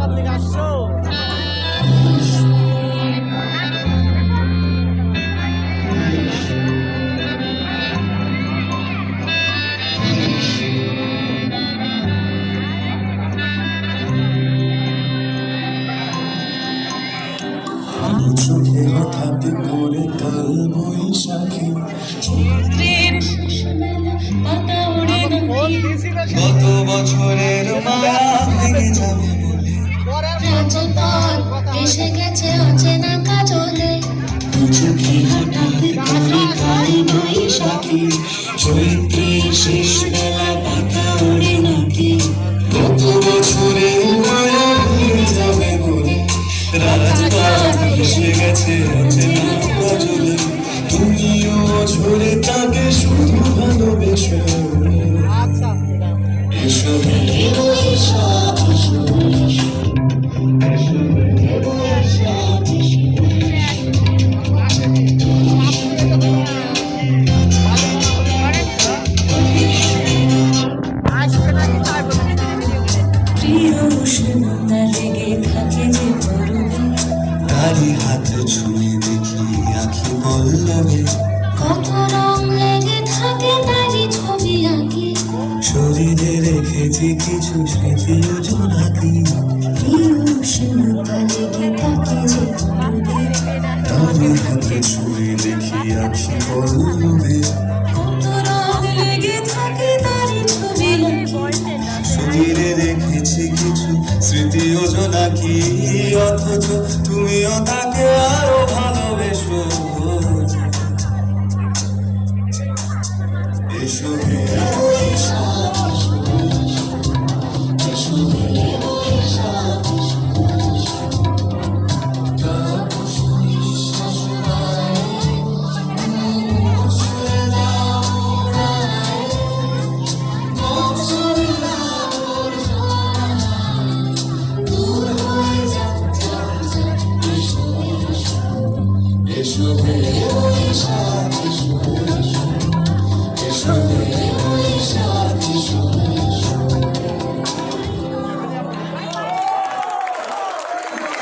কলকাতা থেকে আসছো? চোখে হঠাৎ করে কাল বৈশাখী। ফোন দিয়েছিল বৈশাখী চৈত্রের শেষ বেলা পাতা ওড়ে নাকি? গত বছরের মায়া ভেঙে যাবে বলে। রাজপথ এসে গেছে অচেনা তুমিও ঝরে তাকে শুধু ভালোবেসে। এসো এসো এসো থাকে যে পরবে তারি হাত ছুঁয়ে দেখি আখি পল্লবে কত রং লেগে থাকে তারই ছবি আঁকি। শরীরে রেখেছি কিছু স্মৃতি জোনাকি প্রিয় উষ্ণতা লেগে থাকে যে পরবে তারি হাত ছুঁয়ে দেখি আখি পল্লবে স্মৃতি যোজনা কি? অথচ তুমিও তাকে আরও ভালোবেসো। এসো You.